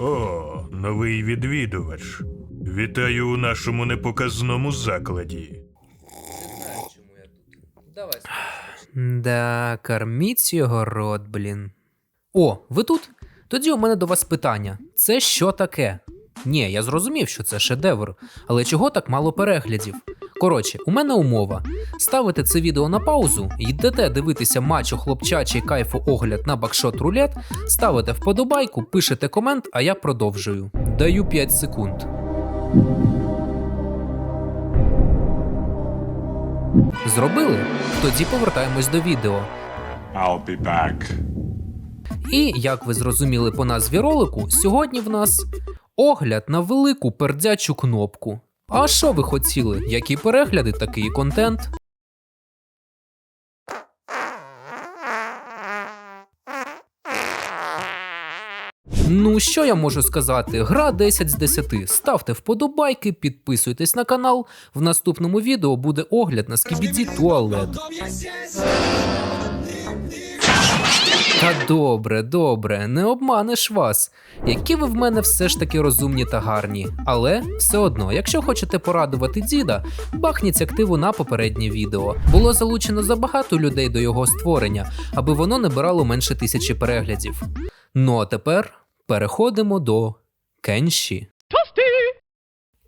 О, новий відвідувач. Вітаю у нашому непоказному закладі. Чому я тут. Давай. Да, корміть його рот, блін. О, ви тут? Тоді у мене до вас питання: це що таке? Ні, я зрозумів, що це шедевр, але чого так мало переглядів? Коротше, у мене умова. Ставите це відео на паузу, йдете дивитися матчу хлопчачий кайфу огляд на бакшот рулет, ставите вподобайку, пишете комент, а я продовжую. Даю 5 секунд. Зробили? Тоді повертаємось до відео. I'll be back. І як ви зрозуміли по назві ролику, сьогодні в нас огляд на велику пердячу кнопку. А що ви хотіли? Які перегляди, такий контент? Ну, що я можу сказати? Гра 10 з 10. Ставте вподобайки, підписуйтесь на канал. В наступному відео буде огляд на скібіді туалет. Та добре, добре, не обманеш вас. Які ви в мене все ж таки розумні та гарні. Але все одно, якщо хочете порадувати діда, бахніть активу на попереднє відео. Було залучено забагато людей до його створення, аби воно набирало менше тисячі переглядів. Ну а тепер переходимо до Кенші.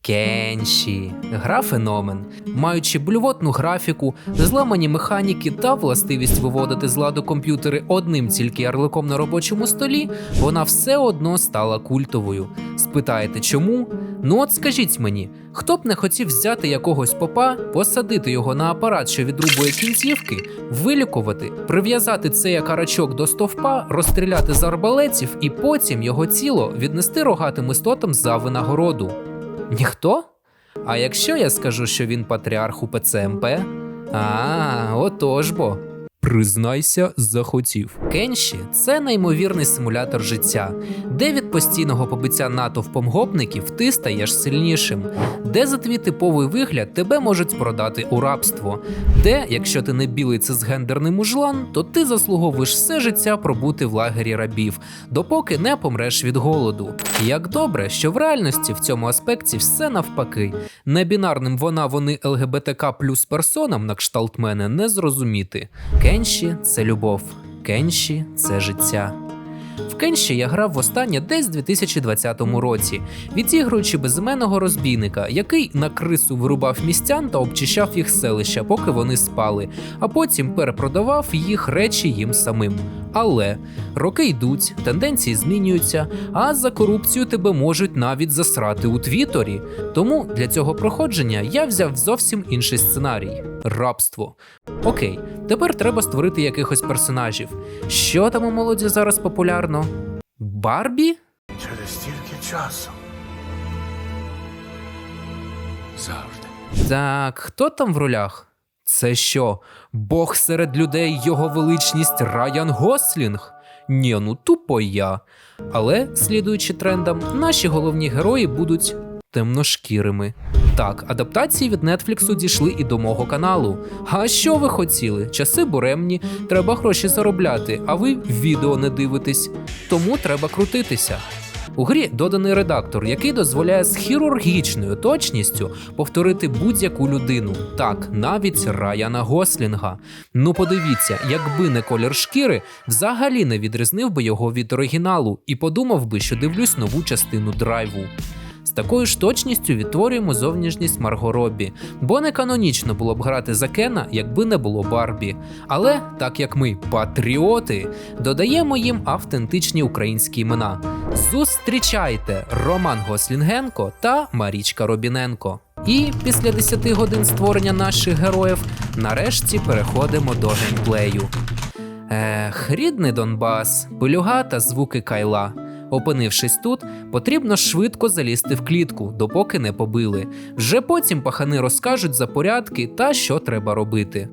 Кенші, гра феномен, маючи блювотну графіку, зламані механіки та властивість виводити з ладу комп'ютери одним тільки ярликом на робочому столі, вона все одно стала культовою. Спитаєте чому? Ну от скажіть мені, хто б не хотів взяти якогось попа, посадити його на апарат, що відрубує кінцівки, вилікувати, прив'язати цей акарачок до стовпа, розстріляти з арбалетів і потім його тіло віднести рогатим істотам за винагороду. Ніхто? А якщо я скажу, що він патріарх у ПЦМП? А, отож бо. Признайся, захотів. Кенші це неймовірний симулятор життя, де від постійного побиття натовпом гопників ти стаєш сильнішим, де за твій типовий вигляд тебе можуть продати у рабство, де, якщо ти не білий цисгендерний мужлан, то ти заслуговуєш все життя пробути в лагері рабів, допоки не помреш від голоду. Як добре, що в реальності в цьому аспекті все навпаки. Небінарним вона вони ЛГБТК плюс персонам на кшталт мене не зрозуміти. Кенші це любов, Кенші це життя. В Кенші я грав востаннє десь у 2020 році, відігруючи безіменного розбійника, який на крису вирубав містян та обчищав їх селища, поки вони спали, а потім перепродавав їх речі їм самим. Але роки йдуть, тенденції змінюються, а за корупцію тебе можуть навіть засрати у Твітторі. Тому для цього проходження я взяв зовсім інший сценарій рабство. Окей, тепер треба створити якихось персонажів. Що там у молоді зараз популярно? Барбі? Через стільки часу. Завжди. Так, хто там в ролях? Це що? Бог серед людей, його величність Райан Гослінг? Ні, ну тупо я. Але, слідуючи трендам, наші головні герої будуть темношкірими. Так, адаптації від Нетфліксу дійшли і до мого каналу. А що ви хотіли? Часи буремні, треба гроші заробляти, а ви відео не дивитесь. Тому треба крутитися. У грі доданий редактор, який дозволяє з хірургічною точністю повторити будь-яку людину, так навіть Раяна Гослінга. Ну подивіться, якби не колір шкіри, взагалі не відрізнив би його від оригіналу і подумав би, що дивлюсь нову частину драйву. Такою ж точністю відтворюємо зовнішність Марго Робі, бо не канонічно було б грати за Кена, якби не було Барбі. Але так як ми патріоти, додаємо їм автентичні українські імена. Зустрічайте Роман Гослінгенко та Марічка Робіненко. І після 10 годин створення наших героїв нарешті переходимо до геймплею. Ех, рідний Донбас, пилюга та звуки кайла. Опинившись тут, потрібно швидко залізти в клітку, допоки не побили. Вже потім пахани розкажуть за порядки та що треба робити.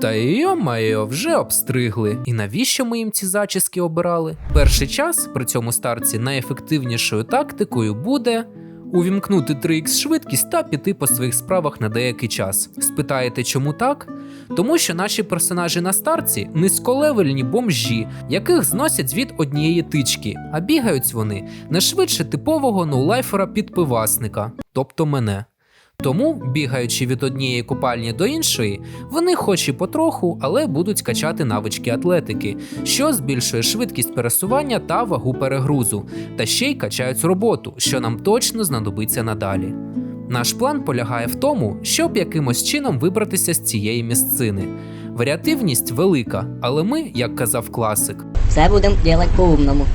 Та йо-майо, вже обстригли. І навіщо ми їм ці зачіски обирали? Перший час при цьому старці найефективнішою тактикою буде увімкнути 3х швидкість та піти по своїх справах на деякий час. Спитаєте, чому так? Тому що наші персонажі на старці низьколевельні бомжі, яких зносять від однієї тички, а бігають вони не швидше типового ноулайфера підпивасника, тобто мене. Тому, бігаючи від однієї купальні до іншої, вони хоч і потроху, але будуть качати навички атлетики, що збільшує швидкість пересування та вагу перегрузу, та ще й качають роботу, що нам точно знадобиться надалі. Наш план полягає в тому, щоб якимось чином вибратися з цієї місцини. Варіативність велика, але ми, як казав класик, Все будемо робити по-умному.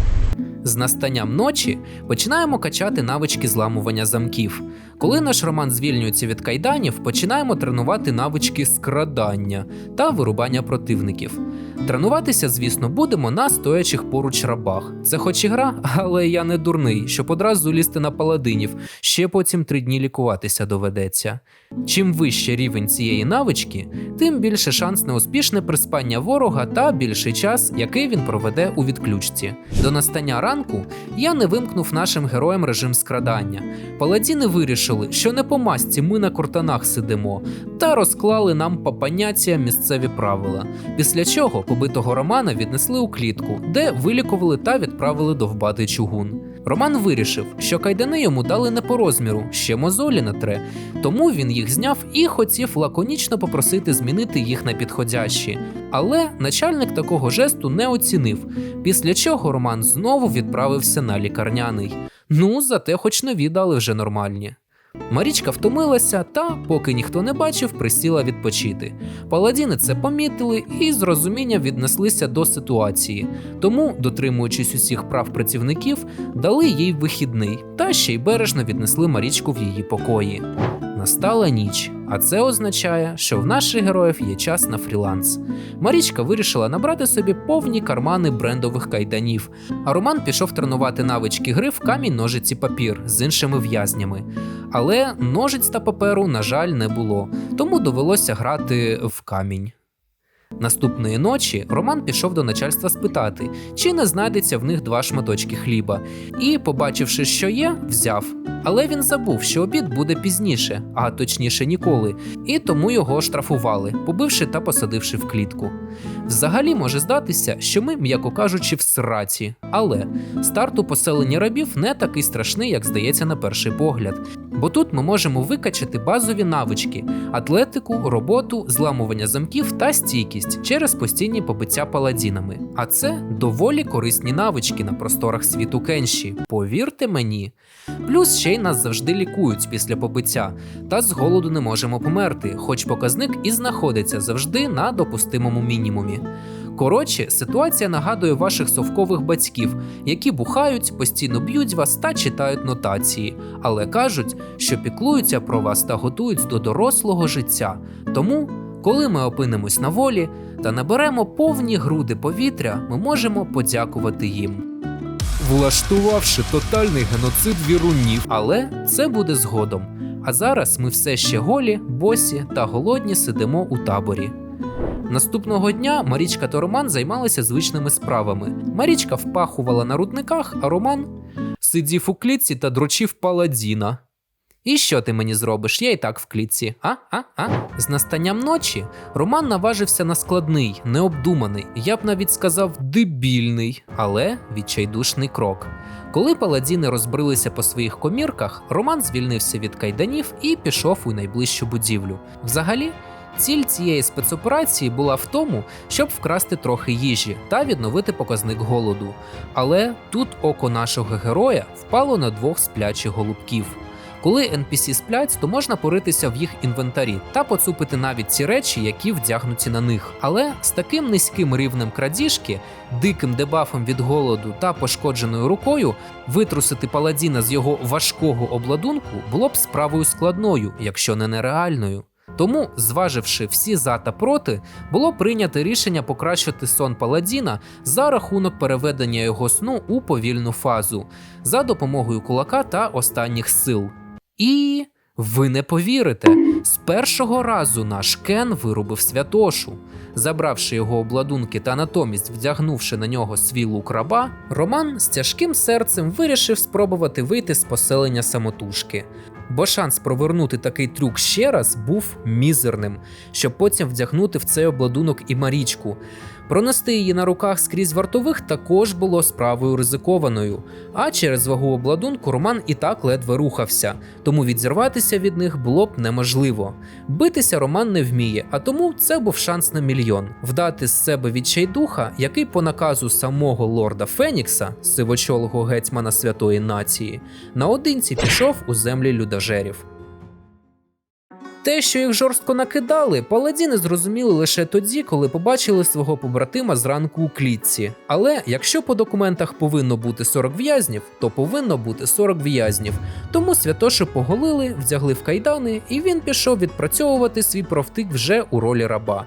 З настанням ночі починаємо качати навички зламування замків. Коли наш роман звільнюється від кайданів, починаємо тренувати навички скрадання та вирубання противників. Тренуватися, звісно, будемо на стоячих поруч рабах. Це хоч і гра, але я не дурний, щоб одразу лізти на паладинів, ще потім три дні лікуватися доведеться. Чим вище рівень цієї навички, тим більше шанс на успішне приспання ворога та більший час, який він проведе у відключці. До настання ранку я не вимкнув нашим героям режим скрадання. Паладіни вирішили, що не по масці ми на куртанах сидимо, та розклали нам по поняття місцеві правила. Після чого побитого Романа віднесли у клітку, де вилікували та відправили довбати чугун. Роман вирішив, що кайдани йому дали не по розміру, ще мозолі на тре, тому він їх зняв і хотів лаконічно попросити змінити їх на підходящі. Але начальник такого жесту не оцінив, після чого Роман знову відправився на лікарняний. Ну, зате хоч нові дали вже нормальні. Марічка втомилася та, поки ніхто не бачив, присіла відпочити. Паладіни це помітили і з розумінням віднеслися до ситуації, тому, дотримуючись усіх прав працівників, дали їй вихідний та ще й бережно віднесли Марічку в її покої. Настала ніч, а це означає, що в наших героїв є час на фріланс. Марічка вирішила набрати собі повні кармани брендових кайданів, а Роман пішов тренувати навички гри в камінь ножиці папір з іншими в'язнями. Але ножиць та паперу, на жаль, не було, тому довелося грати в камінь. Наступної ночі Роман пішов до начальства спитати, чи не знайдеться в них два шматочки хліба, і, побачивши, що є, взяв. Але він забув, що обід буде пізніше, а точніше ніколи, і тому його штрафували, побивши та посадивши в клітку. Взагалі може здатися, що ми, м'яко кажучи, в сраці, але старт у поселенні рабів не такий страшний, як здається на перший погляд. Бо тут ми можемо викачати базові навички: атлетику, роботу, зламування замків та стійкість через постійні побиття паладінами. А це доволі корисні навички на просторах світу Кенші. Повірте мені. Плюс ще й нас завжди лікують після побиття, та з голоду не можемо померти, хоч показник і знаходиться завжди на допустимому мінімумі. Коротше, ситуація нагадує ваших совкових батьків, які бухають, постійно б'ють вас та читають нотації, але кажуть, що піклуються про вас та готують до дорослого життя. Тому, коли ми опинимось на волі та наберемо повні груди повітря, ми можемо подякувати їм. Влаштувавши тотальний геноцид вірунів, але це буде згодом. А зараз ми все ще голі, босі та голодні сидимо у таборі. Наступного дня Марічка та Роман займалися звичними справами. Марічка впахувала на рудниках, а Роман сидів у клітці та дрочив паладіна. І що ти мені зробиш? Я і так в клітці. А, а, а. З настанням ночі Роман наважився на складний, необдуманий, я б навіть сказав дебільний, але відчайдушний крок. Коли паладіни розбрилися по своїх комірках, Роман звільнився від кайданів і пішов у найближчу будівлю. Взагалі, ціль цієї спецоперації була в тому, щоб вкрасти трохи їжі та відновити показник голоду. Але тут око нашого героя впало на двох сплячих голубків. Коли NPC сплять, то можна поритися в їх інвентарі та поцупити навіть ці речі, які вдягнуті на них. Але з таким низьким рівнем крадіжки, диким дебафом від голоду та пошкодженою рукою витрусити паладіна з його важкого обладунку було б справою складною, якщо не нереальною. Тому, зваживши всі за та проти, було прийнято рішення покращити сон паладіна за рахунок переведення його сну у повільну фазу за допомогою кулака та останніх сил. І Ви не повірите, з першого разу наш Кен вирубив святошу. Забравши його обладунки та натомість вдягнувши на нього свій лук раба, Роман з тяжким серцем вирішив спробувати вийти з поселення самотужки. Бо шанс провернути такий трюк ще раз був мізерним, щоб потім вдягнути в цей обладунок і Марічку. Пронести її на руках скрізь вартових також було справою ризикованою, а через вагу обладунку Роман і так ледве рухався, тому відзірватися від них було б неможливо. Битися Роман не вміє, а тому це був шанс на мільйон вдати з себе відчайдуха, який по наказу самого лорда Фенікса, сивочолого гетьмана святої нації, наодинці пішов у землі людожерів. Те, що їх жорстко накидали, паладіни зрозуміли лише тоді, коли побачили свого побратима зранку у клітці. Але якщо по документах повинно бути 40 в'язнів, то повинно бути 40 в'язнів. Тому святошу поголили, вдягли в кайдани, і він пішов відпрацьовувати свій профтик вже у ролі раба.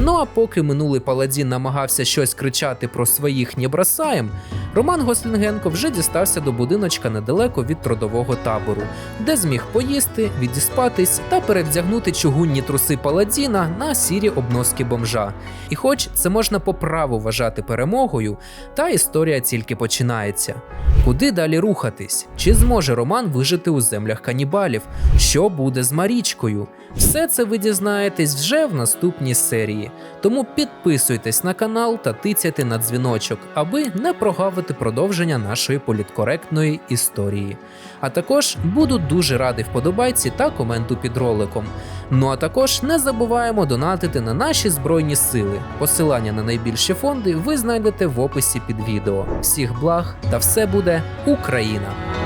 Ну а поки минулий паладін намагався щось кричати про своїх не бросаєм, Роман Гослінгенко вже дістався до будиночка недалеко від трудового табору, де зміг поїсти, відіспатись та перевдягнути чугунні труси паладіна на сірі обноски бомжа. І хоч це можна по праву вважати перемогою, та історія тільки починається. Куди далі рухатись? Чи зможе Роман вижити у землях канібалів? Що буде з Марічкою? Все це ви дізнаєтесь вже в наступній серії. Тому підписуйтесь на канал та тицяйте на дзвіночок, аби не прогавити продовження нашої політкоректної історії. А також буду дуже радий вподобайці та коменту під роликом. Ну а також не забуваємо донатити на наші збройні сили. Посилання на найбільші фонди ви знайдете в описі під відео. Всіх благ та все буде Україна!